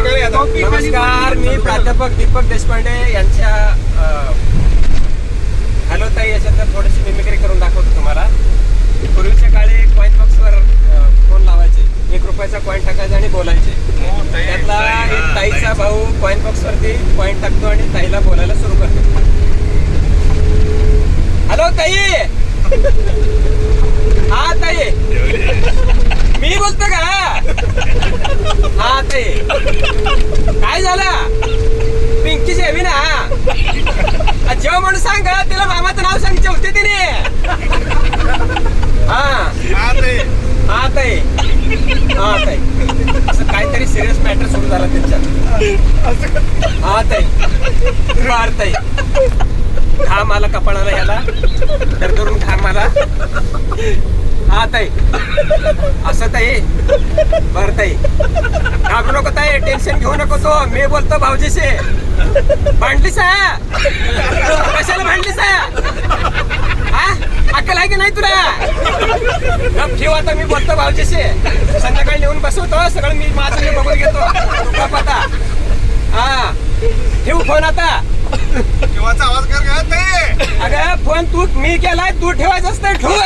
नमस्कार मी प्राध्यापक दीपक देशपांडे यांच्या हॅलो ताई याच्यात थोडीशी मिमिक्री करून दाखवतो तुम्हाला. पूर्वीच्या काळी कॉईन बॉक्सवर फोन लावायचे. एक रुपयाचा कॉईन टाकायचा आणि बोलायचे. त्यातला ताईचा भाऊ कॉईन बॉक्स वरती कॉईन टाकतो आणि ताईला बोलायला सुरू करतो. हॅलो ताई! हा ताई मी बोलतो का हा काय झालं? पिंकी जेवी ना आ, जेव म्हणून सांग तिला मामाचं नाव सांग जेवते तिने. हा. हा हा असं काहीतरी सिरियस मॅटर सुरू झाला त्यांच्यात. हा ताई. बर ताई. घाम आला कपाळाला ह्याला तर करून घाम आला हा ताई. असं ताई. बर ताई. घाबरू नको ताई. टेन्शन घेऊ नको तो. मी बोलतो भाऊजीशी. भांडलीस हा? कशाला भांडलीस हा? हा? अक्कल आहे की नाही तुला? गप ठेव आता मी बोलतो भाऊजीशी. संध्याकाळी नेऊन बसवतो सगळं मी माझं मी बघून घेतो. गप आता. हा. ठेवू फोन आता. केव्हाचा आवाज कर अगं फोन तू मी केलाय. तू ठेवायचं असतं ठेवू.